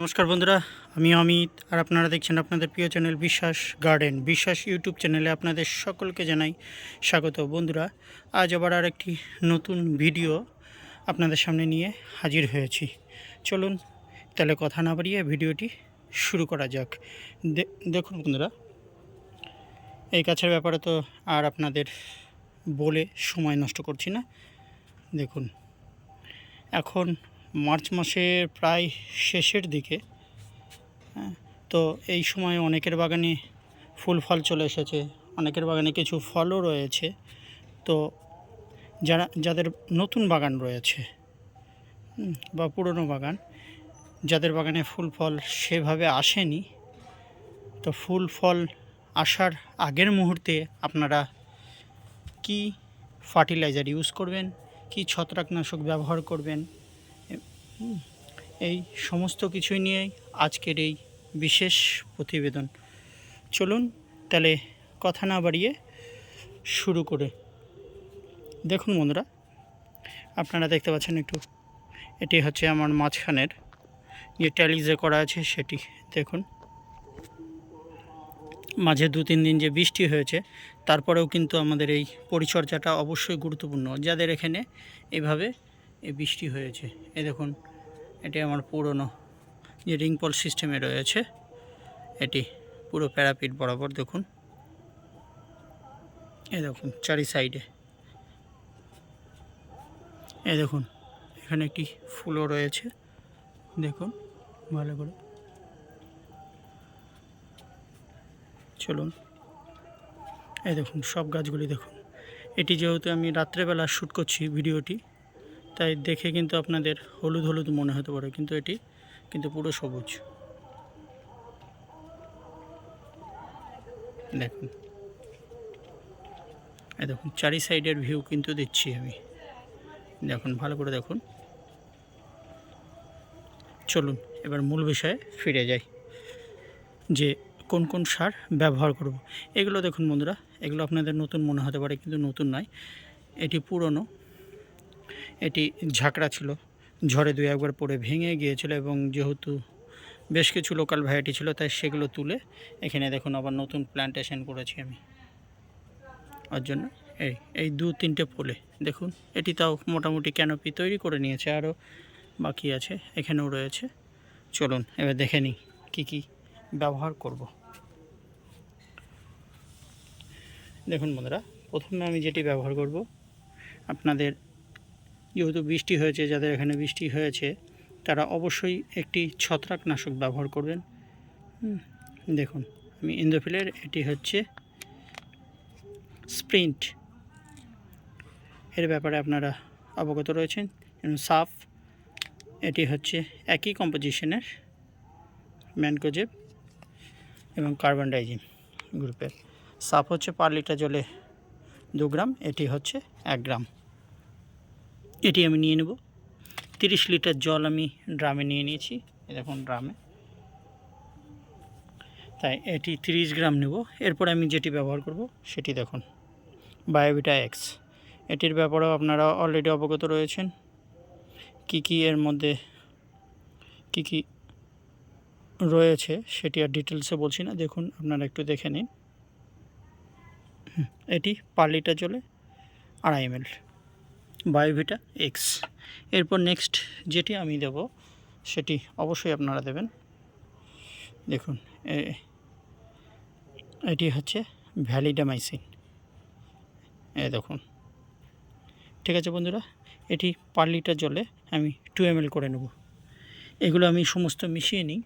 নমস্কার বন্ধুরা, আমি অমিত আর আপনারা দেখছেন আপনাদের প্রিয় চ্যানেল বিশ্বাস গার্ডেন। বিশ্বাস ইউটিউব চ্যানেলে আপনাদের সকলকে জানাই স্বাগত। বন্ধুরা, আজ আবার আর একটি নতুন ভিডিও আপনাদের সামনে নিয়ে হাজির হয়েছি। চলুন তাহলে কথা না বাড়িয়ে ভিডিওটি শুরু করা যাক। দেখুন বন্ধুরা, এই গাছের ব্যাপারে তো আর আপনাদের বলে সময় নষ্ট করছি না। দেখুন, এখন মার্চ মাসের প্রায় শেষের দিকে হ্যাঁ, তো এই সময় অনেকের বাগানে ফুল ফল চলে এসেছে অনেকের বাগানে কিছু ফলও রয়েছে। তো যারা যাদের নতুন বাগান রয়েছে বা পুরনো বাগান যাদের বাগানে ফুল ফল সেভাবে আসেনি তো ফুল ফল আসার আগের মুহূর্তে আপনারা কি ফার্টিলাইজার ইউজ করবেন কি ছত্রাকনাশক ব্যবহার করবেন এই সমস্ত কিছুই নিয়েই আজকের এই বিশেষ প্রতিবেদন। চলুন তাহলে কথা না বাড়িয়ে শুরু করে। দেখুন বন্ধুরা, আপনারা দেখতে পাচ্ছেন একটু, এটি হচ্ছে আমার মাঝখানের যে ট্যালিজে করা আছে সেটি, দেখুন। মাঝে দু তিন দিন যে বৃষ্টি হয়েছে, তারপরেও কিন্তু আমাদের এই পরিচর্যাটা অবশ্যই গুরুত্বপূর্ণ, যাদের এখানে এভাবে এই বৃষ্টি হয়েছে। এ দেখুন এটি আমার পুরনো যে রিংপল সিস্টেমে রয়েছে, এটি পুরো প্যারাপিট বরাবর দেখুন। এ দেখুন, চারি সাইডে। এ দেখুন, এখানে একটি ফুলও রয়েছে। দেখুন, ভালো করে। চলুন। এ দেখুন, সব গাছগুলি দেখুন। এটি যেহেতু আমি রাত্রেবেলা শ্যুট করছি ভিডিওটি তাই দেখে কিন্তু আপনাদের হলুদ হলুদ মনে হতে পারে, কিন্তু এটি কিন্তু পুরো সবুজ। দেখুন। দেখুন, চারি সাইডের ভিউ কিন্তু দিচ্ছি আমি। দেখুন, ভালো করে দেখুন। চলুন, এবার মূল বিষয়ে ফিরে যাই। যে কোন কোন সার ব্যবহার করব। এগুলো দেখুন বন্ধুরা, এগুলো আপনাদের নতুন মনে হতে পারে, কিন্তু নতুন নয়। এটি পুরনো এটি ঝাঁকড়া ছিল। ঝড়ে দুই একবার পড়ে ভেঙে গিয়েছিল এবং যেহেতু বেশ কিছু লোকাল ভ্যারাইটি ছিল, তাই সেগুলো তুলে এখানে দেখুন আবার নতুন প্ল্যান্টেশন করেছি আমি। ওর জন্য এই এই দু তিনটে পোলে দেখুন, এটি তাও মোটামুটি ক্যানোপি তৈরি করে নিয়েছে, আরও বাকি আছে, এখানেও রয়েছে। চলুন, এবার দেখে নিই কী কী ব্যবহার করব। দেখুন বন্ধুরা, প্রথমে আমি যেটি ব্যবহার করব, আপনাদের যেহেতু বৃষ্টি হয়েছে, যাদের এখানে বৃষ্টি হয়েছে, তারা অবশ্যই একটি ছত্রাকনাশক ব্যবহার করবেন। দেখুন, আমি ইন্দোফিলের এটি হচ্ছে স্প্রিন্ট। এর ব্যাপারে আপনারা অবগত রয়েছেন। সাফ, এটি হচ্ছে একই কম্পোজিশনের ম্যানকোজেব এবং কার্বন ডাইজিম গ্রুপের। সাফ হচ্ছে পার লিটার জলে দু গ্রাম, এটি হচ্ছে এক গ্রাম। এটি আমি নিয়ে নেব। তিরিশ লিটার জল আমি ড্রামে নিয়ে নিয়েছি দেখুন ড্রামে। তাই এটি তিরিশ গ্রাম নেব। এরপর আমি যেটি ব্যবহার করব সেটি দেখুন, বায়োভিটা এক্স। এটির ব্যাপারেও আপনারা অলরেডি অবগত রয়েছেন। কি কি এর মধ্যে কি কি রয়েছে সেটি আর ডিটেলসে বলছি না। দেখুন, আপনারা একটু দেখে নিন। এটি পার লিটার জলে আড়াই এম বায়োভিটা এক্স এরপর নেক্সট যেটি আমি দেব, সেটি অবশ্যই আপনারা দেবেন। দেখুন এটি হচ্ছে ভ্যালিডামাইসিন এ, দেখুন। ঠিক আছে বন্ধুরা, এটি পার লিটার জলে আমি টু এম করে নেব। এগুলো আমি সমস্ত মিশিয়ে নিই।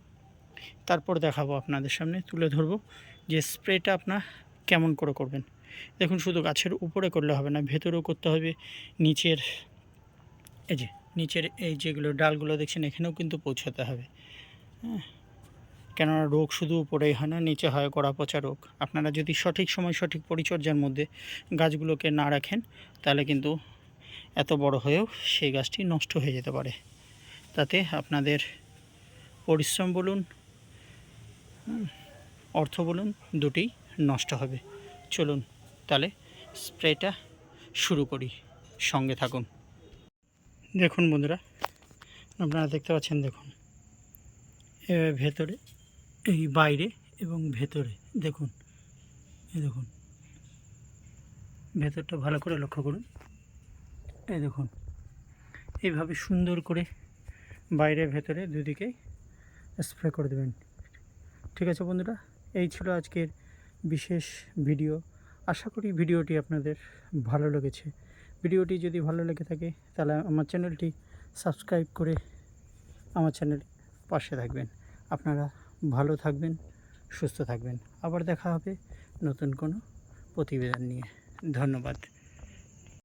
তারপর দেখাবো আপনাদের সামনে, তুলে ধরবো যে স্প্রেটা আপনার কেমন করে করবেন। দেখুন, শুধু গাছের উপরে করলে হবে না, ভেতরেও করতে হবে। নিচের, এই যে, নিচের এই যেগুলো ডালগুলো দেখছেন, এখানেও কিন্তু পৌঁছাতে হবে। হ্যাঁ কেননা রোগ শুধু উপরেই হয় না, নিচে হয় গোড়া পচা রোগ। আপনারা যদি সঠিক সময় সঠিক পরিচর্যার মধ্যে গাছগুলোকে না রাখেন, তাহলে কিন্তু এত বড় হয়েও সেই গাছটি নষ্ট হয়ে যেতে পারে। তাতে আপনাদের পরিশ্রম বলুন অর্থ বলুন দুটি নষ্ট হবে। চলুন। তাহলে স্প্রেটা শুরু করি। সঙ্গে থাকুন। দেখুন বন্ধুরা, আপনারা দেখতে পাচ্ছেন, দেখুন। এভাবে ভেতরে, এই বাইরে এবং ভেতরে, দেখুন। এই দেখুন। ভেতরটা ভালো করে লক্ষ্য করুন। এই দেখুন। এইভাবে সুন্দর করে বাইরে, ভেতরে দুদিকে স্প্রে করে দেবেন। ঠিক আছে বন্ধুরা, এই ছিল আজকের বিশেষ ভিডিও। আশা করি ভিডিওটি আপনাদের ভালো লেগেছে। ভিডিওটি যদি ভালো লেগে থাকে, তাহলে আমার চ্যানেলটি সাবস্ক্রাইব করে আমার চ্যানেল পাশে থাকবেন। আপনারা ভালো থাকবেন, সুস্থ থাকবেন। আবার দেখা হবে নতুন কোনো প্রতিবেদন নিয়ে। ধন্যবাদ।